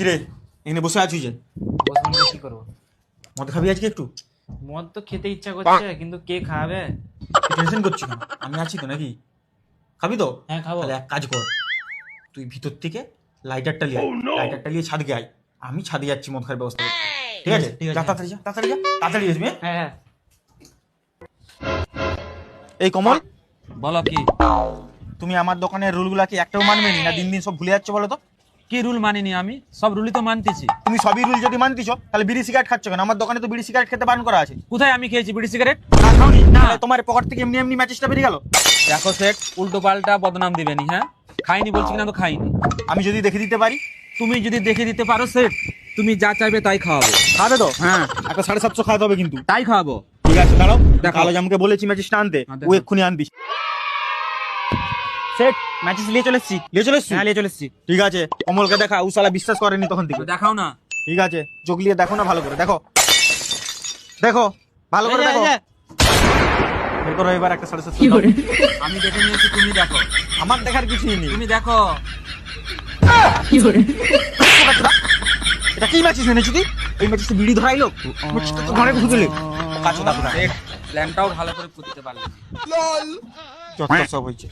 কিরে? এখানে বসে আছিস যে? কি করব? মদ খাবি আজকে একটু? মদ তো খেতে ইচ্ছা করছে কিন্তু কে খাবে? টেনশন করছিস কেন? আমি আছি তো নাকি? খাবি তো? হ্যাঁ খাব। তাহলে এক কাজ কর। তুই ভিতর থেকে লাইটারটা নিয়ে লাইটারটা নিয়ে ছাদকে আয়। আমি ছাদে যাচ্ছি মদ খাওয়ার ব্যবস্থা করতে। ঠিক আছে? ঠিক আছে। তাড়াতাড়ি যা তাড়াতাড়ি যা তাড়াতাড়ি আসবি হ্যাঁ? হ্যাঁ হ্যাঁ। এই কমল বলো কি? তুমি আমার দোকানের রুলগুলা কি একটাও মানবে না দিন দিন সব ভুলে যাচ্ছ বলো তো? কি রুল মানিনি আমি? সব রুলই তো মানতেছি। তুমি সবই রুল যদি মানতিছ তাহলে বিড়ি সিগারেট খাচ্ছ কেন? আমার দোকানে তো বিড়ি সিগারেট খেতে বারণ করা আছে। কোথায় আমি খেয়েছি বিড়ি সিগারেট না খাওনি। না। তোমার পকেট থেকে এমনি এমনি ম্যাচেসটা বেরিয়ে গেল? দেখো সেট উল্টো পাল্টা বদনাম দিবেনি হ্যাঁ? খাইনি বলছি কিনা তো খাইনি। আমি যদি দেখে দিতে পারি? তুমি যদি দেখে দিতে পারো সেট তুমি যা চাইবে তাই খাওয়াবো। খাবে তো? হ্যাঁ। একটা সাড়ে সাতশো খাওয়াতে হবে কিন্তু। তাই খাওয়াবো। ঠিক আছে দাঁড়াও। দেখো। কালো জামকে বলেছি ম্যাচেসটা আনতে। হ্যাঁ, ও এক্ষুনি আনবি সেট ম্যাচেস নিয়ে চলে এসছি। নিয়ে চলে এসছি? হ্যাঁ নিয়ে চলে এসছি। ঠিক আছে। কমলকে দেখা উসালা বিশ্বাস করেনি তখন থেকে। দেখাও না। ঠিক আছে। চোখ লিয়ে দেখো না ভালো করে। দেখো। দেখো ভালো করে দেখো। এই যে। বের করো এবার একটা সাড়ে সাতশো আমি দেখে নিয়েছি তুমি দেখো। আমার দেখার কিছুই নেই। তুমি দেখো। এটা কি ম্যাচিস এনেছি তুই এই ম্যাচিস বিড়ি ধরাইলো। ম্যাচিসটা তো ঘরে ঢুকে দিলে কাছো প্ল্যানটাও ভালো করে করতে পারলে। যত সব হয়েছে।